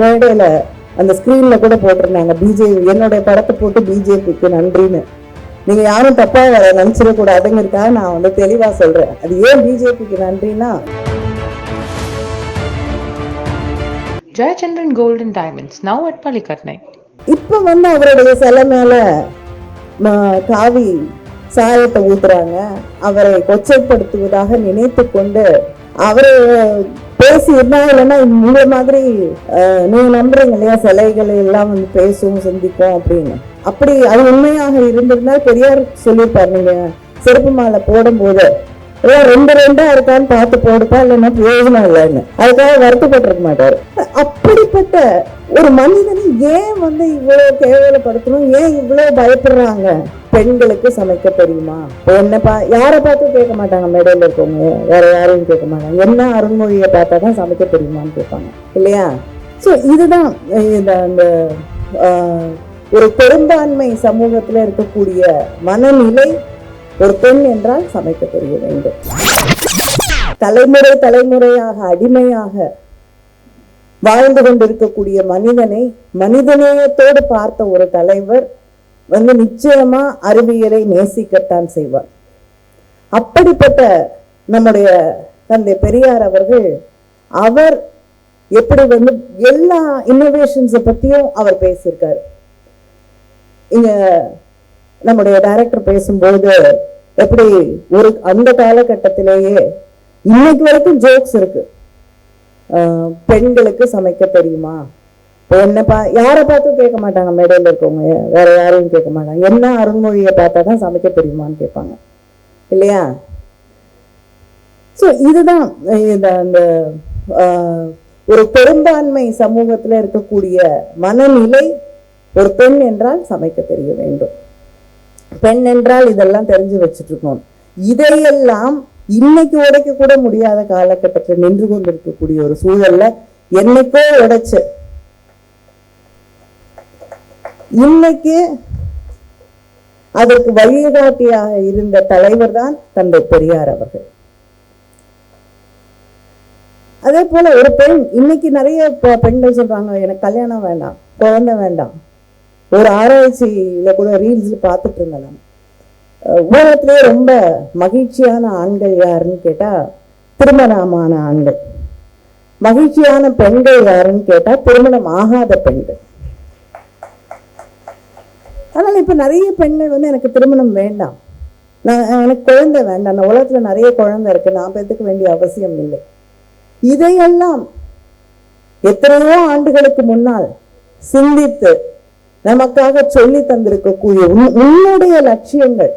மேடையில அந்த ஸ்கிரீன்ல கூட போட்டிருந்தாங்க. பிஜேபி என்னுடைய படத்தை போட்டு பிஜேபிக்கு நன்றின்னு. நீங்க யாரும் தப்பா வர நினைச்சிடக்கூடாதுங்கிறதுக்காக நான் வந்து தெளிவா சொல்றேன். அது ஏன் பிஜேபிக்கு நன்றினா Jayachandran Gold and Diamonds, now at Palikatnai. இப்ப வந்து அவருடைய சிலை மேல காவி சாயத்தை ஊத்துறாங்க. அவரை கொச்சைப்படுத்துவதாக நினைத்து கொண்டு அவர் பேசி இருந்தாங்க இல்லைன்னா இந்த மாதிரி அஹ், நீங்க நம்புறீங்க இல்லையா சிலைகள் எல்லாம் வந்து பேசும் சிந்திக்கும் அப்படின்னு. அப்படி அது உண்மையாக இருந்திருந்தால் பெரியார் சொல்லியிருப்பார் நீங்க செருப்பு மாலை போடும்போது. எல்லாம் ரெண்டு ரெண்டா இருக்கான்னு பார்த்து போடுப்பா இல்லைன்னா பிரயோஜனம் இல்லைன்னு. அதுக்காக வருத்தப்பட்டிருக்க மாட்டாரு. அப்படிப்பட்ட ஒரு மனிதனை ஏன் வந்து இவ்வளவு கேவலப்படுத்தணும்? ஏன் இவ்வளவு பயப்படுறாங்க? பெண்களுக்கு சமைக்க தெரியுமா? இப்ப என்ன பா யாரை பார்த்தும் கேட்க மாட்டாங்க? மேடையில் இருக்கவங்க வேற யாரையும் கேட்க மாட்டாங்க. என்ன அருண்மொழியை பார்த்தா தான் சமைக்க தெரியுமான்னு கேட்பாங்க. இல்லையா? ஸோ இதுதான் இந்த அந்த ஒரு பெரும்பான்மை சமூகத்தில் இருக்கக்கூடிய மனநிலை ஒரு பெண் என்றால் சமைக்க தெரிய வேண்டும். தலைமுறை தலைமுறையாக அடிமையாக வாழ்ந்து கொண்டிருக்கக்கூடிய மனிதனை மனிதநேயத்தோடு பார்த்த ஒரு தலைவர் வந்து நிச்சயமா அறிவியலை நேசிக்கத்தான் செய்வார். அப்படிப்பட்ட நம்முடைய தந்தை பெரியார் அவர்கள் அவர் எப்படி வந்து எல்லா இன்னோவேஷன்ஸை பற்றியும் அவர் பேசியிருக்காரு. இங்க நம்முடைய டைரக்டர் பேசும்போது எப்படி ஒரு அந்த காலகட்டத்திலேயே இன்னைக்கு வரைக்கும் ஜோக்ஸ் இருக்கு. பெண்களுக்கு சமைக்க தெரியுமா? இப்போ என்ன பா யாரை பார்த்தும் கேட்க மாட்டாங்க மேடையில் இருக்கவங்க. வேற யாரையும் கேட்க மாட்டாங்க. என்ன அருண்மொழியை பார்த்தா தான் சமைக்க தெரியுமான்னு கேட்பாங்க. இல்லையா? ஸோ இதுதான் இந்த அந்த ஒரு பெரும்பான்மை சமூகத்துல இருக்கக்கூடிய மனநிலை ஒரு பெண் என்றால் சமைக்க தெரிய வேண்டும். பெண் என்றால் இதெல்லாம் தெரிஞ்சு வச்சுட்டு இருக்கோம் இதையெல்லாம் இன்னைக்கு உடைக்க கூட முடியாத காலகட்டத்தில் நின்று கொண்டிருக்கக்கூடிய ஒரு சூழல்ல என்னைக்கோ உடைச்சு. இன்னைக்கு அதற்கு வழிகாட்டியாக இருந்த தலைவர் தான் தந்தை பெரியார் அவர்கள். அதே போல ஒரு பெண் இன்னைக்கு நிறைய பெண்கள் சொல்றாங்க எனக்கு கல்யாணம் வேண்டாம் குழந்தை வேண்டாம். ஒரு ஆராய்ச்சியில் கூட ரீல்ஸில் பார்த்துட்டு இருந்தேன் நான். ரொம்ப மகிழ்ச்சியான ஆண்கள் யாருன்னு கேட்டால் திருமணமான ஆண்கள். மகிழ்ச்சியான பெண்கள் யாருன்னு கேட்டா திருமணம் ஆகாத பெண்கள். அதனால இப்ப நிறைய பெண்கள் வந்து எனக்கு திருமணம் வேண்டாம். நான் எனக்கு குழந்தை வேண்டாம். நான் உலகத்தில் நிறைய குழந்தை இருக்கு. நான் பெற்றுக்க வேண்டிய அவசியம் இல்லை. இதையெல்லாம் எத்தனையோ ஆண்டுகளுக்கு முன்னால் சிந்தித்து நமக்காக சொல்லி தந்திருக்கக்கூடிய உன்- உன்னுடைய லட்சியங்கள்.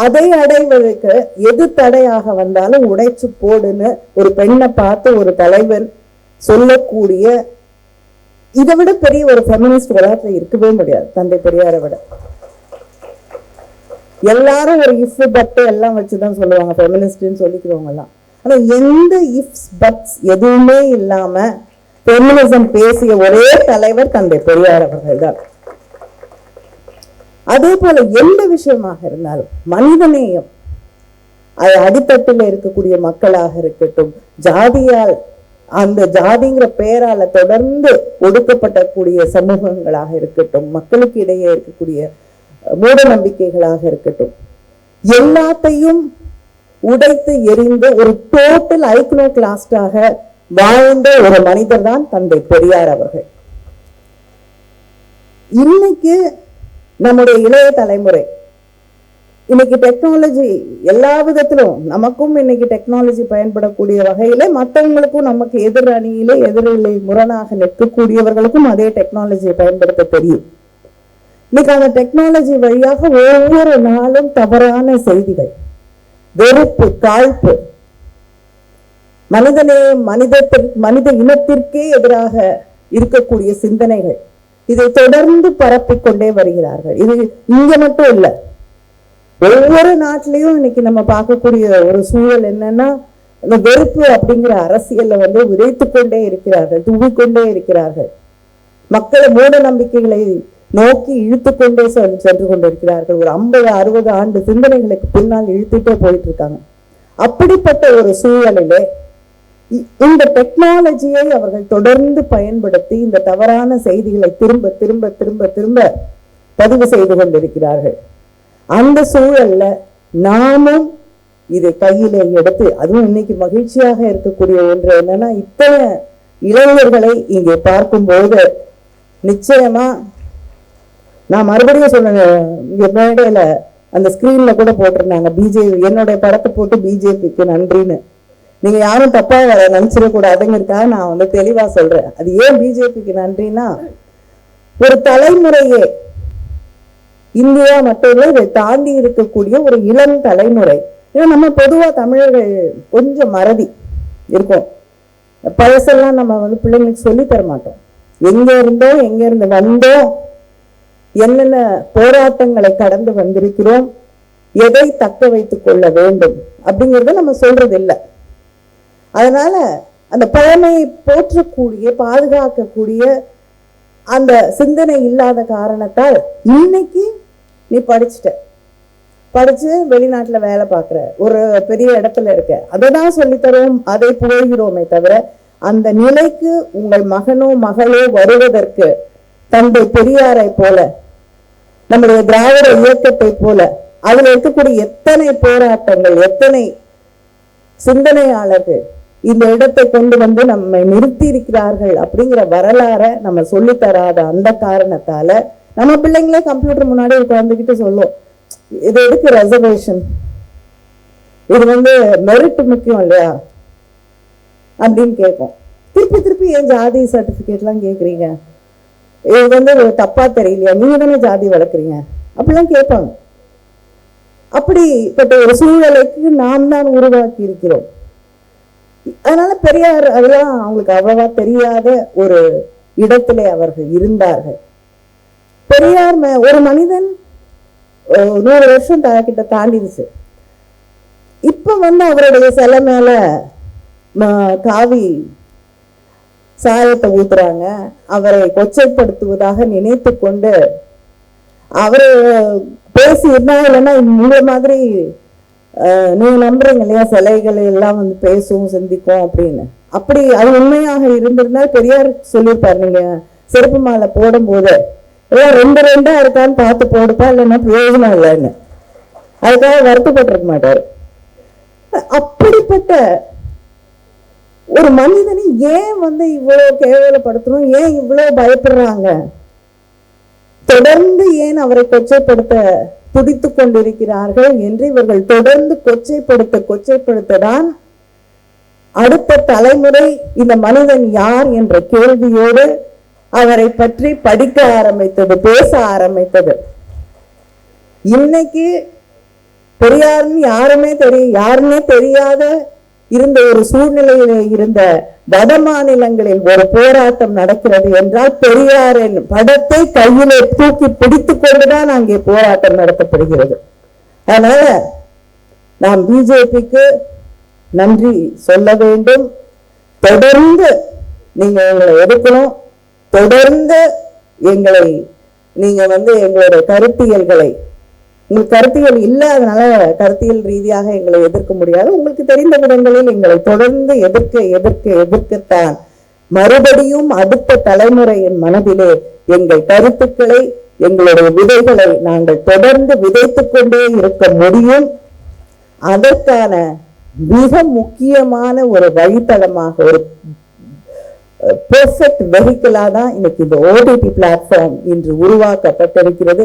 அதை அடைவதற்கு எது தடையாக வந்தாலும் உடைச்சு போடுன்னு ஒரு பெண்ணை பார்த்து ஒரு தலைவர் சொல்லக்கூடிய இதை விட பெரிய ஒரு ஃபெமினிஸ்ட் உலகத்துல இருக்கவே முடியாது தந்தை பெரியாரை விட. எல்லாரும் ஒரு இஃப் பட்டு எல்லாம் வச்சுதான் சொல்லுவாங்க ஃபெமினிஸ்ட்னு சொல்லிக்கிறவங்க எல்லாம் ஆனா எந்த இஃப்ஸ் பட்ஸ் எதுவுமே இல்லாம பெமினிசம் பேசிய ஒரே தலைவர் தந்தை பெரியார் அவர்கள் தான் அதே போல எந்த விஷயமாக இருந்தாலும் மனிதநேயம் அது அடித்தட்டில் இருக்கக்கூடிய மக்களாக இருக்கட்டும் ஜாதியால் அந்த ஜாதிங்கிற பெயரால தொடர்ந்து ஒடுக்கப்படக்கூடிய சமூகங்களாக இருக்கட்டும் மக்களுக்கு இடையே இருக்கக்கூடிய மூட நம்பிக்கைகளாக இருக்கட்டும் எல்லாத்தையும் உடைத்து எரிந்து ஒரு டோட்டல் ஐக்னோ கிளாஸ்டாக வாழ்ந்த ஒரு மனிதர் தான் தந்தை பெரியார் அவர்கள். இன்னைக்கு நம்முடைய இளைய தலைமுறை இன்னைக்கு டெக்னாலஜி எல்லா விதத்திலும் நமக்கும் இன்னைக்கு டெக்னாலஜி பயன்படக்கூடிய வகையில மற்றவங்களுக்கும் நமக்கு எதிர் அணியில எதிரிலே முரணாக நிற்கக்கூடியவர்களுக்கும் அதே டெக்னாலஜியை பயன்படுத்த தெரியும். இன்னைக்கு அந்த டெக்னாலஜி வழியாக ஒவ்வொரு நாளும் தவறான செய்திகள் வெறுப்பு காழ்ப்பு மனிதனே மனிதத்திற்கு மனித இனத்திற்கே எதிராக இருக்கக்கூடிய சிந்தனைகள் இதை தொடர்ந்து பரப்பிக்கொண்டே வருகிறார்கள். இது இங்க மட்டும் இல்ல. ஒவ்வொரு நாட்டிலையும் இன்னைக்கு நம்ம பார்க்கக்கூடிய ஒரு சூழல் என்னன்னா இந்த வெறுப்பு அப்படிங்கிற அரசியல்ல வந்து விதைத்துக் கொண்டே இருக்கிறார்கள் தூவிக்கொண்டே இருக்கிறார்கள். மக்களை மூட நம்பிக்கைகளை நோக்கி இழுத்து கொண்டே சென்று கொண்டிருக்கிறார்கள். ஒரு ஐம்பது அறுபது ஆண்டு சிந்தனைகளுக்கு பின்னால் இழுத்துட்டே போயிட்டு இருக்காங்க. அப்படிப்பட்ட ஒரு சூழலிலே இந்த டெக்னாலஜியை அவர்கள் தொடர்ந்து பயன்படுத்தி இந்த தவறான செய்திகளை திரும்ப திரும்ப திரும்ப திரும்ப பதிவு செய்து கொண்டிருக்கிறார்கள். அந்த சூழல்ல நாமும் இதை கையில எடுத்து அதுவும் இன்னைக்கு மகிழ்ச்சியாக இருக்கக்கூடிய ஒன்று என்னன்னா இத்தனை இளைஞர்களை இங்கே பார்க்கும்போது நிச்சயமா நான் மறுபடியும் சொன்னேன் இங்க மேடையில அந்த ஸ்கிரீன்ல கூட போட்டிருந்தாங்க பிஜேபி என்னுடைய படத்தை போட்டு பிஜேபிக்கு நன்றின்னு. நீங்க யாரும் தப்பா நினைச்சிடக்கூடாதுங்கிறதுக்காக நான் வந்து தெளிவா சொல்றேன். அது ஏன் பிஜேபிக்கு நன்றின்னா ஒரு தலைமுறையே இந்தியா மட்டும் இல்லை இதை தாண்டி இருக்கக்கூடிய ஒரு இளம் தலைமுறை. ஏன்னா நம்ம பொதுவா தமிழர்கள் கொஞ்சம் மறதி இருக்கும். பழசெல்லாம் நம்ம வந்து பிள்ளைங்களுக்கு சொல்லி தர மாட்டோம். எங்க இருந்தோம் எங்க இருந்து வந்தோம் என்னென்ன போராட்டங்களை கடந்து வந்திருக்கிறோம் எதை தக்க வைத்துக் கொள்ள வேண்டும் அப்படிங்கிறத நம்ம சொல்றது இல்லை அதனால் அந்த பழமையை போற்றக்கூடிய பாதுகாக்கக்கூடிய அந்த சிந்தனை இல்லாத காரணத்தால் இன்னைக்கு நீ படிச்சுட்ட. படித்து வெளிநாட்டில் வேலை பார்க்குற. ஒரு பெரிய இடத்துல இருக்க. அதை தான் சொல்லித்தரோம் அதை புகழ்கிறோமே தவிர அந்த நிலைக்கு உங்கள் மகனோ மகளோ வருவதற்கு தந்தை பெரியாரை போல நம்முடைய திராவிட இயக்கத்தை போல அதில் இருக்கக்கூடிய எத்தனை போராட்டங்கள் எத்தனை சிந்தனையாளர்கள் இந்த இடத்தை கொண்டு வந்து நம்மை நிறுத்தி இருக்கிறார்கள் அப்படிங்கிற வரலாறை நம்ம சொல்லித்தராத அந்த காரணத்தால நம்ம பிள்ளைங்களே கம்ப்யூட்டர் முன்னாடி உட்கார்ந்துக்கிட்டு சொல்லும். இது எதுக்கு ரெசர்வேஷன் இது வந்து மெரிட் முக்கியம் இல்லையா? அப்படின்னு கேட்கும். திருப்பி திருப்பி ஏன் ஜாதி சர்டிஃபிகேட்லாம் கேட்குறீங்க? இது வந்து தப்பா தெரியலையா நீங்கள் தானே ஜாதி வளர்க்குறீங்க? அப்படிலாம் கேட்பாங்க. அப்படிப்பட்ட ஒரு சூழலுக்கு நாம் தான் உருவாக்கி இருக்கிறோம் அதனால பெரியார் அதெல்லாம் அவங்களுக்கு அவ்வளவா தெரியாத ஒரு இடத்திலே அவர்கள் இருந்தார்கள். பெரியார் ஒரு மனிதன் நூறு வருஷம் கிட்ட தாண்டிடுச்சு இப்ப வந்து அவருடைய சிலை மேல காவி சாயத்தை ஊத்துறாங்க. அவரை கொச்சைப்படுத்துவதாக நினைத்து கொண்டு அவரு பேசி இருந்தா இல்லைன்னா இந்த மாதிரி அஹ், நீங்க நம்புறீங்க இல்லையா? சிலைகள் எல்லாம் வந்து பேசும் சிந்திக்கும் அப்படின்னு. அப்படி அது உண்மையாக இருந்திருந்தால் பெரியார் சொல்லியிருப்பார் நீங்க செருப்பு மாலை போடும்போது எல்லாம் ரெண்டு ரெண்டா இருக்கான்னு பார்த்து போடுப்பா இல்லைன்னா பிரயோஜனம் இல்லைன்னு. அதுக்காக வருத்தப்பட்டிருக்க மாட்டார். அப்படிப்பட்ட ஒரு மனிதனை ஏன் வந்து இவ்வளவு கேவலப்படுத்தணும் ஏன் இவ்வளவு பயப்படுறாங்க? தொடர்ந்து ஏன் அவரை கொச்சைப்படுத்த துடித்துக் கொண்டிருக்கிறார்கள் என்று இவர்கள் தொடர்ந்து கொச்சைப்படுத்த கொச்சைப்படுத்த தான் அடுத்த தலைமுறை இந்த மனிதன் யார் என்ற கேள்வியோடு அவரை பற்றி படிக்க ஆரம்பித்தது பேச ஆரம்பித்தது. இன்னைக்கு பெரியார்னு யாருமே தெரியும் யாருன்னே தெரியாத இருந்த ஒரு சூழ்நிலையில இருந்த வட மாநிலங்களில் ஒரு போராட்டம் நடக்கிறது என்றால் பெரியாரின் படத்தை கையிலே தூக்கி பிடித்து கொண்டுதான் அங்கே போராட்டம் நடத்தப்படுகிறது. அதனால நாம் பிஜேபிக்கு நன்றி சொல்ல வேண்டும். தொடர்ந்து நீங்க எங்களை எடுக்கணும் தொடர்ந்து எங்களை நீங்க வந்து எங்களுடைய கருத்தியல்களை உங்களுக்கு கருத்தியல் இல்லை அதனால கருத்தியல் ரீதியாக எங்களை எதிர்க்க முடியாது. உங்களுக்கு தெரிந்த விதங்களில் எங்களை தொடர்ந்து எதிர்க்க எதிர்க்க எதிர்க்கத்தான். மறுபடியும் அடுத்த தலைமுறையின் மனதிலே எங்கள் கருத்துக்களை எங்களுடைய விதைகளை நாங்கள் தொடர்ந்து விதைத்துக் கொண்டே இருக்க முடியும். அதற்கான மிக முக்கியமான ஒரு வழித்தளமாக ஒரு பெர்ஃபெக்ட் வெஹிக்கிளாக தான் இன்னைக்கு இந்த ஓடிடி பிளாட்ஃபார்ம் இன்று உருவாக்கப்பட்டிருக்கிறது.